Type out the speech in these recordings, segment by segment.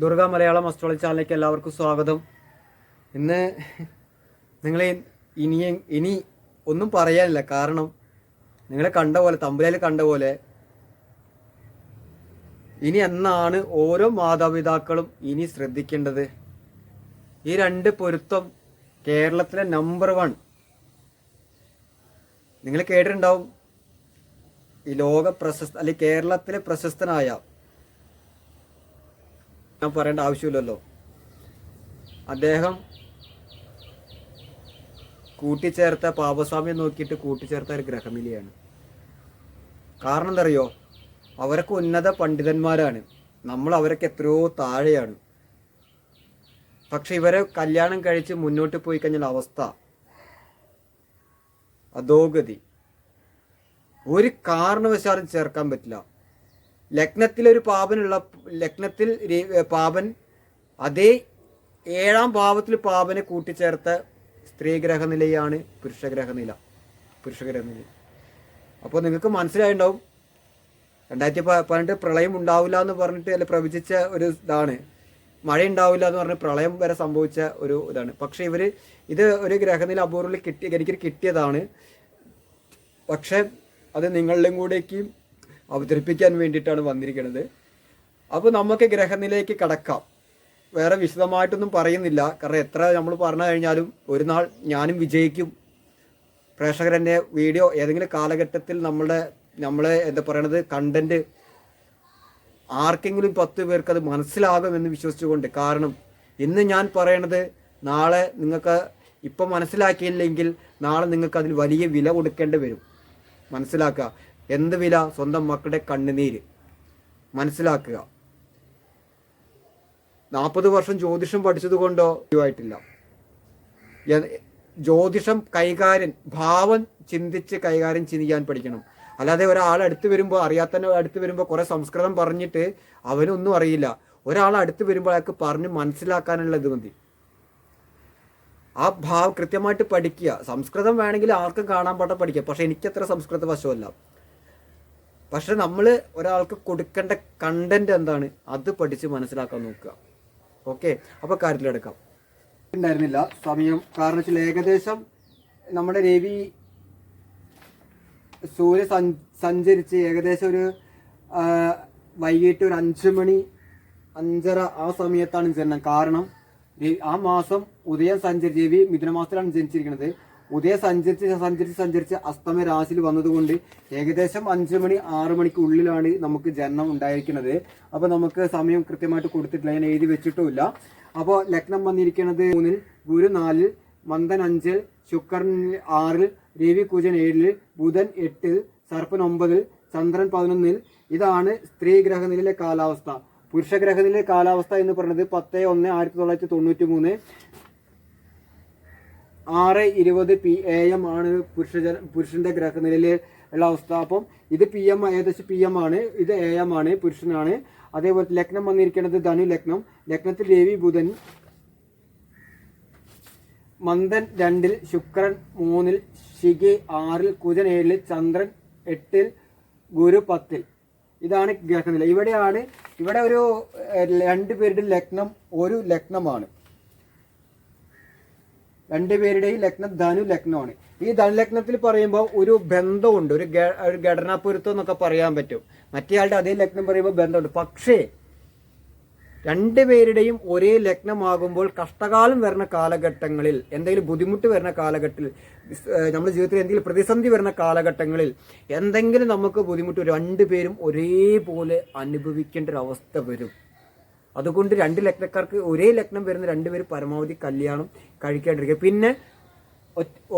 Durga Malayalam astrology ചാനലിലേക്ക് എല്ലാവർക്കും സ്വാഗതം. ഇന്ന് നിങ്ങളെ ഇനി ഇനി ഒന്നും പറയാനില്ല. കാരണം നിങ്ങളെ കണ്ട പോലെ തമ്പുരയിൽ കണ്ട പോലെ ഇനി എന്നാണ് ഓരോ മാതാപിതാക്കളും ഇനി ശ്രദ്ധിക്കേണ്ടത്? ഈ രണ്ട് പൊരുത്തം കേരളത്തിലെ നമ്പർ വൺ നിങ്ങൾ കേട്ടിട്ടുണ്ടാവും ഈ ലോക പ്രശസ്ത അല്ലെങ്കിൽ കേരളത്തിലെ പ്രശസ്തനായ ഞാൻ പറയേണ്ട ആവശ്യമില്ലല്ലോ. അദ്ദേഹം കൂട്ടിച്ചേർത്ത പാപസ്വാമ്യം നോക്കിയിട്ട് കൂട്ടിച്ചേർത്ത ഒരു ഗ്രഹമിലിയാണ്. കാരണം എന്തറിയോ അവരൊക്കെ ഉന്നത പണ്ഡിതന്മാരാണ്. നമ്മൾ അവരൊക്കെ എത്രയോ താഴെയാണ്. പക്ഷെ ഇവരെ കല്യാണം കഴിച്ച് മുന്നോട്ട് പോയി കഴിഞ്ഞാൽ അവസ്ഥ അധോഗതി. ഒരു കാരണവശാലും ചേർക്കാൻ പറ്റില്ല. ലഗ്നത്തിൽ ഒരു പാപനുള്ള ലഗ്നത്തിൽ പാപൻ അതേ ഏഴാം ഭാവത്തിൽ പാപനെ കൂട്ടിച്ചേർത്ത സ്ത്രീ ഗ്രഹനിലയാണ് പുരുഷഗ്രഹനില പുരുഷഗ്രഹനില. അപ്പോൾ നിങ്ങൾക്ക് മനസ്സിലായിട്ടുണ്ടാവും രണ്ടായിരത്തി പന്ത്രണ്ട് പ്രളയം ഉണ്ടാവില്ല എന്ന് പറഞ്ഞിട്ട് അല്ലെ പ്രവചിച്ച ഒരു ഇതാണ്. മഴ ഉണ്ടാവില്ല എന്ന് പറഞ്ഞ് പ്രളയം വരെ സംഭവിച്ച ഒരു ഇതാണ്. പക്ഷേ ഇവർ ഇത് ഒരു ഗ്രഹനില അപൂർവത്തിൽ കിട്ടി എനിക്ക് കിട്ടിയതാണ്. പക്ഷെ അത് നിങ്ങളിലും കൂടേക്ക് അവതരിപ്പിക്കാൻ വേണ്ടിയിട്ടാണ് വന്നിരിക്കുന്നത്. അപ്പോൾ നമുക്ക് ഗ്രഹനിലേക്ക് കടക്കാം. വേറെ വിശദമായിട്ടൊന്നും പറയുന്നില്ല. കാരണം എത്ര നമ്മൾ പറഞ്ഞു കഴിഞ്ഞാലും ഒരു നാൾ ഞാനും വിജയിക്കും. പ്രേക്ഷകരെന്നെ വീഡിയോ ഏതെങ്കിലും കാലഘട്ടത്തിൽ നമ്മളുടെ നമ്മളെ എന്താ പറയണത് കണ്ടന്റ് ആർക്കെങ്കിലും പത്ത് പേർക്ക് അത് മനസ്സിലാകുമെന്ന് വിശ്വസിച്ചുകൊണ്ട്. കാരണം ഇന്ന് ഞാൻ പറയണത് നാളെ നിങ്ങൾക്ക് ഇപ്പം മനസ്സിലാക്കിയില്ലെങ്കിൽ നാളെ നിങ്ങൾക്ക് അതിന് വലിയ വില കൊടുക്കേണ്ടി വരും. മനസ്സിലാക്കുക. എന്ത് വില സ്വന്തം മക്കളുടെ കണ്ണുനീര്? മനസ്സിലാക്കുക. നാൽപ്പത് വർഷം ജ്യോതിഷം പഠിച്ചത് കൊണ്ടോ? ആയിട്ടില്ല. ജ്യോതിഷം കൈകാര്യം ഭാവം ചിന്തിച്ച് കൈകാര്യം ചെയ്യാൻ പഠിക്കണം. അല്ലാതെ ഒരാൾ അടുത്ത് വരുമ്പോൾ അറിയാത്ത അടുത്ത് വരുമ്പോൾ കുറേ സംസ്കൃതം പറഞ്ഞിട്ട് അവനൊന്നും അറിയില്ല. ഒരാൾ അടുത്ത് വരുമ്പോൾ അയാൾക്ക് പറഞ്ഞ് മനസ്സിലാക്കാനുള്ള ഇത് മതി. ആ ഭാവം കൃത്യമായിട്ട് പഠിക്കുക. സംസ്കൃതം വേണമെങ്കിൽ ആർക്കും കാണാൻ പാട്ട പഠിക്കുക പക്ഷെ എനിക്കത്ര സംസ്കൃത വശമല്ല. പക്ഷെ നമ്മൾ ഒരാൾക്ക് കൊടുക്കേണ്ട കണ്ടന്റ് എന്താണ്? അത് പഠിച്ച് മനസ്സിലാക്കാൻ നോക്കുക. ഓക്കെ അപ്പോൾ കാര്യത്തിലെടുക്കാം. ഉണ്ടായിരുന്നില്ല. സമയം കാരണം വെച്ചാൽ ഏകദേശം നമ്മുടെ രവി സൂര്യ സഞ്ച- സഞ്ചരിച്ച് ഏകദേശം ഒരു വൈകിട്ട് ഒരു അഞ്ച് മണി അഞ്ചര ആ സമയത്താണ് ജനനം. കാരണം ആ മാസം ഉദയം സഞ്ചരിച്ച് രവി മിഥുനമാസത്തിലാണ് ജനിച്ചിരിക്കുന്നത്. ഉദയം സഞ്ചരിച്ച് സഞ്ചരിച്ച് സഞ്ചരിച്ച് അസ്തമ രാശിയിൽ വന്നതുകൊണ്ട് ഏകദേശം അഞ്ച് മണി ആറ് മണിക്കുള്ളിലാണ് നമുക്ക് ജനനം ഉണ്ടായിരിക്കുന്നത്. അപ്പോൾ നമുക്ക് സമയം കൃത്യമായിട്ട് കൊടുത്തിട്ടില്ല ഞാൻ എഴുതി വെച്ചിട്ടുമില്ല. അപ്പോൾ ലഗ്നം വന്നിരിക്കുന്നത് മൂന്നിൽ ഗുരു നാലിൽ മന്ദൻ അഞ്ചിൽ ശുക്രൻ ആറിൽ രവി കുജൻ ഏഴിൽ ബുധൻ എട്ടിൽ സർപ്പൻ ഒമ്പതിൽ ചന്ദ്രൻ പതിനൊന്നിൽ. ഇതാണ് സ്ത്രീ ഗ്രഹനിലെ കാലാവസ്ഥ. പുരുഷ ഗ്രഹനിലെ കാലാവസ്ഥ എന്ന് പറയുന്നത് പത്ത് ഒന്ന് ആയിരത്തി തൊള്ളായിരത്തി തൊണ്ണൂറ്റി മൂന്ന് ആറ് ഇരുപത് പി എ എം ആണ് പുരുഷ പുരുഷന്റെ ഗ്രഹനിലയിൽ ഉള്ള അവസ്ഥ. അപ്പം ഇത് പി എം ഏകദേശം പി എം ആണ്. ഇത് എ എം ആണ് പുരുഷനാണ്. അതേപോലെ ലഗ്നം വന്നിരിക്കുന്നത് ധനു ലഗ്നം. ലഗ്നത്തിൽ രവി ബുധൻ മന്ദൻ രണ്ടിൽ ശുക്രൻ മൂന്നിൽ ശിഖി ആറിൽ കുജൻ ഏഴിൽ ചന്ദ്രൻ എട്ടിൽ ഗുരു പത്തിൽ. ഇതാണ് ഗ്രഹനില. ഇവിടെയാണ് ഇവിടെ ഒരു രണ്ട് പേരുടെ ലഗ്നം ഒരു ലഗ്നമാണ്. രണ്ടുപേരുടെയും ലഗ്നം ധനു ലഗ്നമാണ്. ഈ ധനുലഗ്നത്തിൽ പറയുമ്പോൾ ഒരു ബന്ധമുണ്ട്. ഒരു ഒരു ഘടനാപൊരുത്തം എന്നൊക്കെ പറയാൻ പറ്റും. മറ്റേയാളുടെ അതേ ലഗ്നം പറയുമ്പോൾ ബന്ധമുണ്ട്. പക്ഷേ രണ്ടുപേരുടെയും ഒരേ ലഗ്നമാകുമ്പോൾ കഷ്ടകാലം വരുന്ന കാലഘട്ടങ്ങളിൽ എന്തെങ്കിലും ബുദ്ധിമുട്ട് വരുന്ന കാലഘട്ടത്തിൽ നമ്മുടെ ജീവിതത്തിൽ എന്തെങ്കിലും പ്രതിസന്ധി വരുന്ന കാലഘട്ടങ്ങളിൽ എന്തെങ്കിലും നമുക്ക് ബുദ്ധിമുട്ട് രണ്ടുപേരും ഒരേപോലെ അനുഭവിക്കേണ്ട ഒരു അവസ്ഥ വരും. അതുകൊണ്ട് രണ്ട് ലഗ്നക്കാർക്ക് ഒരേ ലഗ്നം വരുന്ന രണ്ടുപേരും പരമാവധി കല്യാണം കഴിക്കാണ്ടിരിക്കുക. പിന്നെ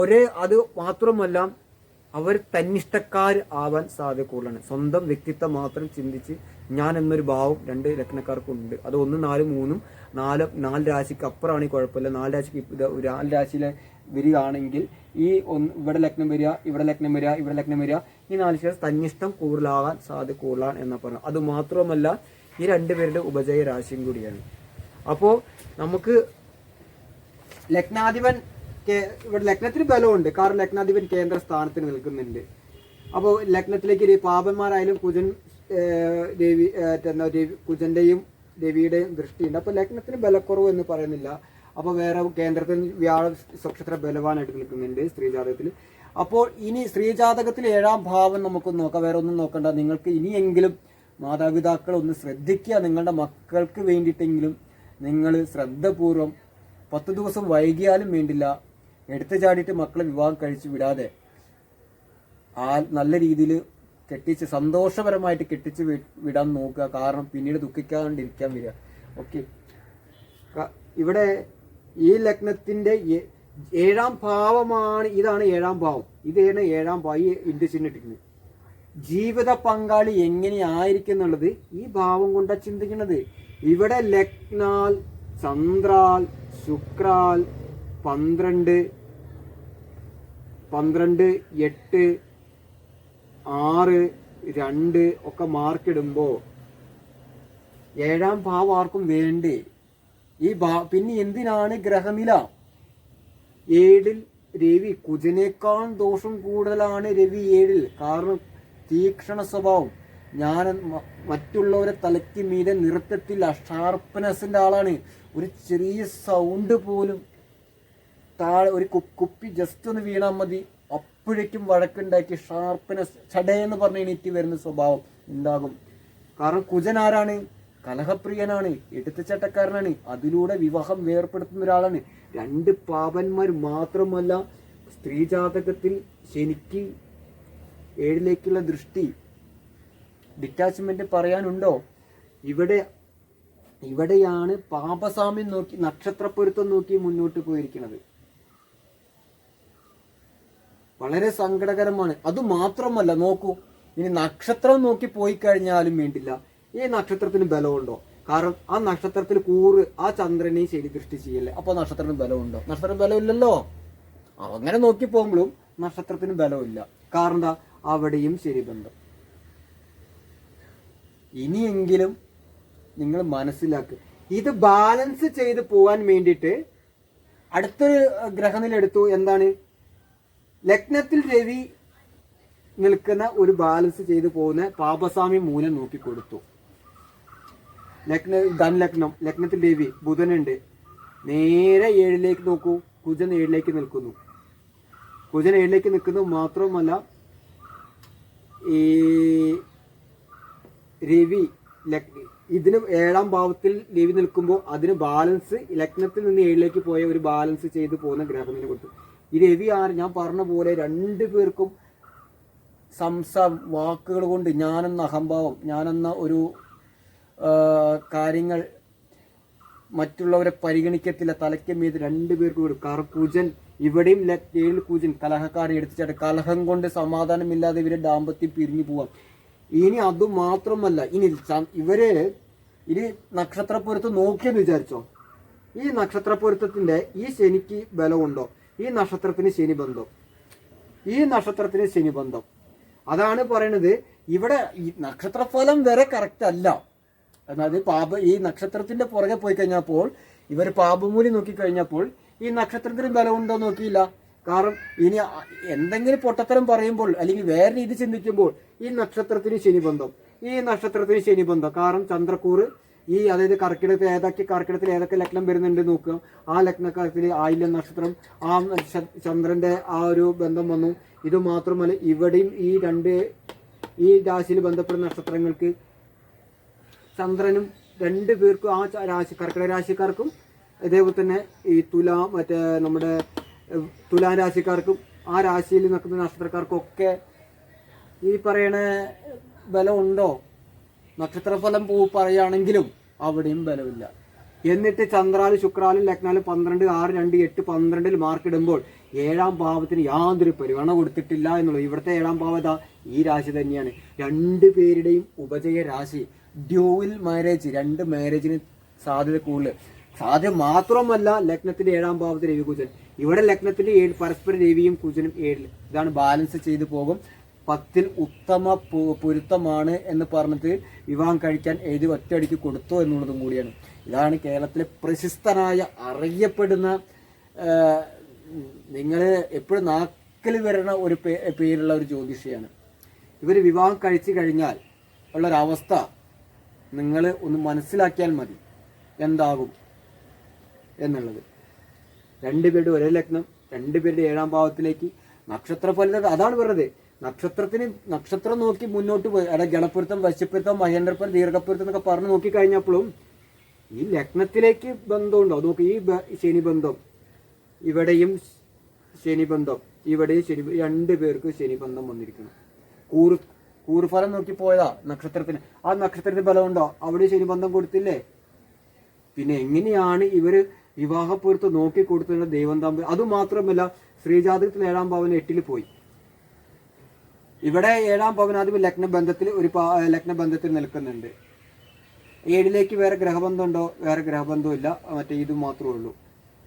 ഒരേ അത് മാത്രമല്ല അവർ തന്നിഷ്ടക്കാർ ആവാൻ സാധ്യത കൂടുതലാണ് സ്വന്തം വ്യക്തിത്വം മാത്രം ചിന്തിച്ച് ഞാൻ എന്നൊരു ഭാവം രണ്ട് ലഗ്നക്കാർക്കുണ്ട്. അത് ഒന്ന് നാല് മൂന്നും നാല് നാല് രാശിക്ക് അപ്പുറമാണെങ്കിൽ കുഴപ്പമില്ല. നാല് രാശിക്ക് നാല് രാശിയിലെ വരികയാണെങ്കിൽ ഈ ഒന്ന് ഇവിടെ ലഗ്നം വരിക ഇവിടെ ലഗ്നം വരിക ഇവിടെ ലഗ്നം വരിക ഈ നാല് ശേഷം തന്നിഷ്ടം കൂടുതലാകാൻ സാധ്യത കൂടുതലാണ് എന്നാണ് പറഞ്ഞത്. അത് മാത്രമല്ല ഈ രണ്ടുപേരുടെ ഉപജയ രാശിയും കൂടിയാണ്. അപ്പോൾ നമുക്ക് ലഗ്നാധിപൻ ഇവിടെ ലഗ്നത്തിന് ബലമുണ്ട്. കാരണം ലഗ്നാധിപൻ കേന്ദ്ര സ്ഥാനത്തിന് നിൽക്കുന്നുണ്ട്. അപ്പോൾ ലഗ്നത്തിലേക്ക് പാപന്മാരായാലും കുജൻ ദേവി കുജന്റെയും ദേവിയുടെയും ദൃഷ്ടിയുണ്ട്. അപ്പോൾ ലഗ്നത്തിന് ബലക്കുറവ് എന്ന് പറയുന്നില്ല. അപ്പോൾ വേറെ കേന്ദ്രത്തിൽ വ്യാഴ നക്ഷത്ര ബലവാനായിട്ട് നിൽക്കുന്നുണ്ട് സ്ത്രീ ജാതകത്തിൽ അപ്പോൾ ഇനി സ്ത്രീ ജാതകത്തിൽ ഏഴാം ഭാവം നമുക്ക് നോക്കാം. വേറെ ഒന്നും നോക്കണ്ട. നിങ്ങൾക്ക് ഇനിയെങ്കിലും മാതാപിതാക്കൾ ഒന്ന് ശ്രദ്ധിക്കുക നിങ്ങളുടെ മക്കൾക്ക് വേണ്ടിയിട്ടെങ്കിലും നിങ്ങൾ ശ്രദ്ധപൂർവം പത്ത് ദിവസം വൈകിയാലും വേണ്ടില്ല എടുത്തു ചാടിയിട്ട് മക്കളെ വിവാഹം കഴിച്ചു വിടാതെ. ആ നല്ല രീതിയിൽ കെട്ടിച്ച് സന്തോഷപരമായിട്ട് കെട്ടിച്ച് വിടാൻ നോക്കുക. കാരണം പിന്നീട് ദുഃഖിക്കാണ്ടിരിക്കാൻ വരിക. ഓക്കെ. ഇവിടെ ഈ ലഗ്നത്തിന്റെ ഏഴാം ഭാവമാണ് ഇതാണ് ഏഴാം ഭാവം. ഇതാണ് ഏഴാം ഭാവം. ഈ ഇന്ത്യ ജീവിത പങ്കാളി എങ്ങനെയായിരിക്കും എന്നുള്ളത് ഈ ഭാവം കൊണ്ടാ ചിന്തിക്കുന്നത്. ഇവിടെ ലഗ്നാൽ ചന്ദ്രാൽ ശുക്രാൽ പന്ത്രണ്ട് പന്ത്രണ്ട് എട്ട് ആറ് രണ്ട് ഒക്കെ മാർക്കിടുമ്പോൾ ഏഴാം ഭാവം ആർക്കും വേണ്ടേ? ഈ ഭാ പിന്നെ എന്തിനാണ് ഗ്രഹനില? ഏഴിൽ രവി കുജനേക്കാൾ ദോഷം കൂടുതലാണ് രവി ഏഴിൽ. കാരണം തീക്ഷണ സ്വഭാവം. ഞാൻ മറ്റുള്ളവരെ തലയ്ക്ക് മീതെ നൃത്തത്തിൽ ഷാർപ്പ്നെസ്സിന്റെ ആളാണ്. ഒരു ചെറിയ സൗണ്ട് പോലും താഴെ ഒരു കുപ്പി ജസ്റ്റ് ഒന്ന് വീണാൽ മതി. അപ്പോഴേക്കും വഴക്കുണ്ടാക്കി ഷാർപ്പ്നെസ് ചടയെന്ന് പറഞ്ഞ് എണീറ്റ് വരുന്ന സ്വഭാവം ഉണ്ടാകും. കാരണം കുജൻ ആരാണ്? കലഹപ്രിയനാണ് എടുത്തുചട്ടക്കാരനാണ് അതിലൂടെ വിവാഹം വേർപ്പെടുത്തുന്ന ഒരാളാണ്. രണ്ട് പാപന്മാർ മാത്രമല്ല സ്ത്രീ ജാതകത്തിൽ ശനിക്ക് ഏഴിലേക്കുള്ള ദൃഷ്ടി ഡിറ്റാച്ച്മെന്റ് പറയാനുണ്ടോ? ഇവിടെ ഇവിടെയാണ് പാപസാമ്യം നോക്കി നക്ഷത്രപ്പൊരുത്തം നോക്കി മുന്നോട്ട് പോയിരിക്കുന്നത്. വളരെ സങ്കടകരമാണ്. അത് മാത്രമല്ല നോക്കൂ ഇനി നക്ഷത്രം നോക്കി പോയി കഴിഞ്ഞാലും വേണ്ടില്ല. ഈ നക്ഷത്രത്തിന് ബലമുണ്ടോ? കാരണം ആ നക്ഷത്രത്തിൽ കൂറ് ആ ചന്ദ്രനെ ശരി ദൃഷ്ടി ചെയ്യല്ലേ? അപ്പൊ നക്ഷത്രത്തിന് ബലമുണ്ടോ? നക്ഷത്രത്തിന് ബലമില്ലല്ലോ. അങ്ങനെ നോക്കി പോകുമ്പോഴും നക്ഷത്രത്തിന് ബലമില്ല. കാരണം എന്താ അവിടെയും ശരി ബന്ധം ഇനിയെങ്കിലും നിങ്ങൾ മനസ്സിലാക്കുക ഇത് ബാലൻസ് ചെയ്ത് പോകാൻ വേണ്ടിയിട്ട് അടുത്തൊരു ഗ്രഹനില എടുത്തു എന്താണ്? ലഗ്നത്തിൽ രവി നിൽക്കുന്ന ഒരു ബാലൻസ് ചെയ്തു പോകുന്ന പാപസ്വാമി മൂലം നോക്കി കൊടുത്തു. ലഗ്ന ധനലഗ്നം ലഗ്നത്തിൽ രവി ബുധനുണ്ട്. നേരെ ഏഴിലേക്ക് നോക്കൂ. കുജൻ ഏഴിലേക്ക് നിൽക്കുന്നു. കുജൻ ഏഴിലേക്ക് നിൽക്കുന്നു മാത്രവുമല്ല ഈ രവി ഇതിന് ഏഴാം ഭാവത്തിൽ രവി നിൽക്കുമ്പോൾ അതിന് ബാലൻസ് ലഗ്നത്തിൽ നിന്ന് ഏഴിലേക്ക് പോയ ഒരു ബാലൻസ് ചെയ്ത് പോകുന്ന ഗ്രഹനില കൊടുത്തു. ഈ രവി ഞാൻ പറഞ്ഞ പോലെ രണ്ടു പേർക്കും സംസാരം വാക്കുകൾ കൊണ്ട് ഞാനെന്ന അഹംഭാവം ഞാനെന്ന ഒരു കാര്യങ്ങൾ മറ്റുള്ളവരെ പരിഗണിക്കത്തില്ല തലയ്ക്ക് മീത് രണ്ടുപേർക്കും കൊടുക്കും. കർക്കുജൻ കുജൻ ഇവിടെയും ലക്നയിൽ കുജിൻ കലഹക്കാരെ എടുത്തിട്ട് കലഹം കൊണ്ട് സമാധാനമില്ലാതെ ഇവരെ ദാമ്പത്യം പിരിഞ്ഞു പോവാം. ഇനി അത് മാത്രമല്ല ഇനി ഇവർ ഇനി നക്ഷത്രപ്പൊരുത്ത് നോക്കിയെന്ന് വിചാരിച്ചോ? ഈ നക്ഷത്രപ്പൊരുത്തത്തിന്റെ ഈ ശനിക്ക് ബലമുണ്ടോ? ഈ നക്ഷത്രത്തിന് ശനി ബന്ധം ഈ നക്ഷത്രത്തിന് ശനി ബന്ധം അതാണ് പറയണത്. ഇവിടെ ഈ നക്ഷത്രഫലം വരെ കറക്റ്റ് അല്ല. അതായത് പാപ ഈ നക്ഷത്രത്തിന്റെ പുറകെ പോയി കഴിഞ്ഞപ്പോൾ ഇവർ പാപമൂലി നോക്കി കഴിഞ്ഞപ്പോൾ ഈ നക്ഷത്രത്തിന് ബലമുണ്ടോ നോക്കിയില്ല. കാരണം ഇനി എന്തെങ്കിലും പൊട്ടത്തരം പറയുമ്പോൾ അല്ലെങ്കിൽ വേറെ രീതി ചിന്തിക്കുമ്പോൾ ഈ നക്ഷത്രത്തിന് ശനി ബന്ധം ഈ നക്ഷത്രത്തിന് ശനി ബന്ധം കാരണം ചന്ദ്രക്കൂറ് ഈ അതായത് കർക്കിടകത്തിൽ ഏതൊക്കെ കർക്കിടത്തിൽ ഏതൊക്കെ ലഗ്നം വരുന്നുണ്ട് നോക്കുക. ആ ലഗ്നക്കാരത്തിൽ ആയില്യം നക്ഷത്രം ആ ചന്ദ്രന്റെ ആ ഒരു ബന്ധം വന്നു. ഇത് മാത്രമല്ല ഇവിടെയും ഈ രണ്ട് ഈ രാശിയിൽ ബന്ധപ്പെടുന്ന നക്ഷത്രങ്ങൾക്ക് ചന്ദ്രനും രണ്ട് പേർക്കും ആ രാശി കർക്കിടക രാശിക്കാർക്കും അതേപോലെ തന്നെ ഈ തുലാ മറ്റേ നമ്മുടെ തുലാ രാശിക്കാർക്കും ആ രാശിയിൽ നിൽക്കുന്ന നക്ഷത്രക്കാർക്കും ഒക്കെ ഈ പറയണ ബലമുണ്ടോ? നക്ഷത്രഫലം പോ പറയുകയാണെങ്കിലും അവിടെയും ബലമില്ല. എന്നിട്ട് ചന്ദ്രാലും ശുക്രാലും ലഗ്നാലും പന്ത്രണ്ട് ആറ് രണ്ട് എട്ട് പന്ത്രണ്ടിൽ മാർക്ക് ഇടുമ്പോൾ ഏഴാം ഭാവത്തിന് യാതൊരു പരിഗണന കൊടുത്തിട്ടില്ല എന്നുള്ളത്. ഇവിടുത്തെ ഏഴാം ഭാവത ഈ രാശി തന്നെയാണ്. രണ്ട് പേരുടെയും ഉപജയ രാശി ഡ്യൂവിൽ മാരേജ് രണ്ട് മാരേജിന് സാധ്യത കൂടുതൽ. സാധ്യത മാത്രമല്ല ലഗ്നത്തിന്റെ ഏഴാം ഭാവത്തിൽ രവി കുജൻ. ഇവിടെ ലഗ്നത്തിന്റെ ഏഴ് പരസ്പര രവിയും കുജനും ഏഴിൽ. ഇതാണ് ബാലൻസ് ചെയ്തു പോകും. പത്തിൽ ഉത്തമ പൊരുത്തമാണ് എന്ന് പറഞ്ഞിട്ട് വിവാഹം കഴിക്കാൻ എഴുതി ഒറ്റയടിക്ക് കൊടുത്തു എന്നുള്ളതും കൂടിയാണ്. ഇതാണ് കേരളത്തിലെ പ്രശസ്തനായ അറിയപ്പെടുന്ന നിങ്ങൾ എപ്പോഴും നാക്കിൽ വരുന്ന ഒരു പേരുള്ള ഒരു ജ്യോതിഷിയാണ്. ഇവർ വിവാഹം കഴിച്ചു കഴിഞ്ഞാൽ ഉള്ളൊരവസ്ഥ നിങ്ങൾ ഒന്ന് മനസ്സിലാക്കിയാൽ മതി. എന്താകും? എന്നുള്ളത്. രണ്ടുപേരുടെ ഒരേ ലഗ്നം രണ്ടുപേരുടെ ഏഴാം ഭാവത്തിലേക്ക് നക്ഷത്ര ഫലിത അതാണ് വെറുതെ നക്ഷത്രത്തിന് നക്ഷത്രം നോക്കി മുന്നോട്ട് പോയി. അവിടെ ഗണപ്പൊരുത്തം വശ്യപ്പൊരുത്തം മഹേന്ദ്രപ്പൊരുത്തം ദീർഘപ്പൊരുത്തം എന്നൊക്കെ പറഞ്ഞു നോക്കി കഴിഞ്ഞപ്പോഴും ഈ ലഗ്നത്തിലേക്ക് ബന്ധമുണ്ടോ? നോക്ക് ഈ ശനി ബന്ധം ഇവിടെയും ശനി ബന്ധം ഇവിടെയും ശനി രണ്ടു പേർക്ക് ശനി ബന്ധം വന്നിരിക്കുന്നു. കൂറ് കൂറുഫലം നോക്കി പോയതാ നക്ഷത്രത്തിന്. ആ നക്ഷത്രത്തിന് ബലമുണ്ടോ അവിടെ ശനി ബന്ധം കൊടുത്തില്ലേ? പിന്നെ എങ്ങനെയാണ് ഇവർ വിവാഹപ്പൊരുത്ത് നോക്കി കൊടുത്തുള്ള ദൈവം തമ്പി. അതുമാത്രമല്ല ശ്രീജാതകത്തിൽ ഏഴാം ഭവൻ എട്ടിൽ പോയി. ഇവിടെ ഏഴാം ആദ്യം ലഗ്നബന്ധത്തിൽ ഒരു ലഗ്നബന്ധത്തിൽ നിൽക്കുന്നുണ്ട്. ഏഴിലേക്ക് വേറെ ഗ്രഹബന്ധമുണ്ടോ? വേറെ ഗ്രഹബന്ധം ഇല്ല മറ്റേ ഇത് മാത്രമേ ഉള്ളൂ.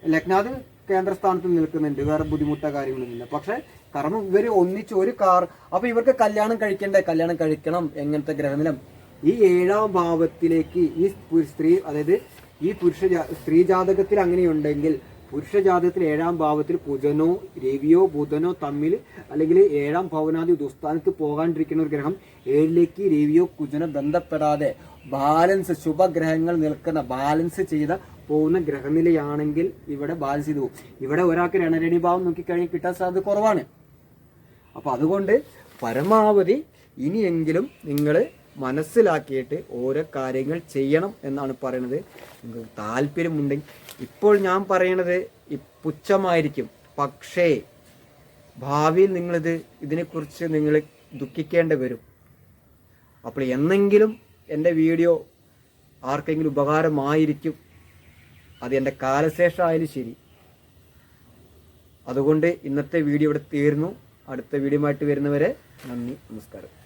ലഗ്നാഥ് കേന്ദ്രസ്ഥാനത്ത് നിൽക്കുന്നുണ്ട്. വേറെ ബുദ്ധിമുട്ടോ കാര്യങ്ങളൊന്നുമില്ല. പക്ഷെ കാരണം ഇവർ ഒന്നിച്ച് ഒരു കാർ അപ്പൊ ഇവർക്ക് കല്യാണം കഴിക്കണ്ടേ? കല്യാണം കഴിക്കണം. എങ്ങനത്തെ ഗ്രഹനിലം? ഈ ഏഴാം ഭാവത്തിലേക്ക് ഈ സ്ത്രീ അതായത് ഈ പുരുഷ സ്ത്രീ ജാതകത്തിൽ അങ്ങനെയുണ്ടെങ്കിൽ പുരുഷ ജാതകത്തിൽ ഏഴാം ഭാവത്തിൽ കുജനോ രവിയോ ബുധനോ തമ്മിൽ അല്ലെങ്കിൽ ഏഴാം ഭവനാദി ദുസ്ഥാനത്ത് പോകാണ്ടിരിക്കുന്ന ഒരു ഗ്രഹം ഏഴിലേക്ക് രവിയോ കുജനോ ബന്ധപ്പെടാതെ ബാലൻസ് ശുഭഗ്രഹങ്ങൾ നിൽക്കുന്ന ബാലൻസ് ചെയ്ത പോകുന്ന ഗ്രഹനിലയാണെങ്കിൽ ഇവിടെ ബാലൻസ് ചെയ്തു പോകും. ഇവിടെ ഒരാൾക്ക് രണരണി ഭാവം നോക്കിക്കഴിഞ്ഞാൽ കിട്ടാൻ സാധ്യത കുറവാണ്. അപ്പോൾ അതുകൊണ്ട് പരമാവധി ഇനിയെങ്കിലും നിങ്ങൾ മനസ്സിലാക്കിയിട്ട് ഓരോ കാര്യങ്ങൾ ചെയ്യണം എന്നാണ് പറയുന്നത്. നിങ്ങൾക്ക് താല്പര്യമുണ്ടെങ്കിൽ ഇപ്പോൾ ഞാൻ പറയണത് പുച്ഛമായിരിക്കും. പക്ഷേ ഭാവിയിൽ നിങ്ങളിത് ഇതിനെക്കുറിച്ച് നിങ്ങൾ ദുഃഖിക്കേണ്ടി വരും. അപ്പോൾ എന്നെങ്കിലും എന്റെ വീഡിയോ ആർക്കെങ്കിലും ഉപകാരമായിരിക്കും. അത് എന്റെ കാലശേഷമായാലും ശരി. അതുകൊണ്ട് ഇന്നത്തെ വീഡിയോ ഇവിടെ തീർന്നു. അടുത്ത വീഡിയോ ആയിട്ട് വരുന്നവരെ നന്ദി നമസ്കാരം.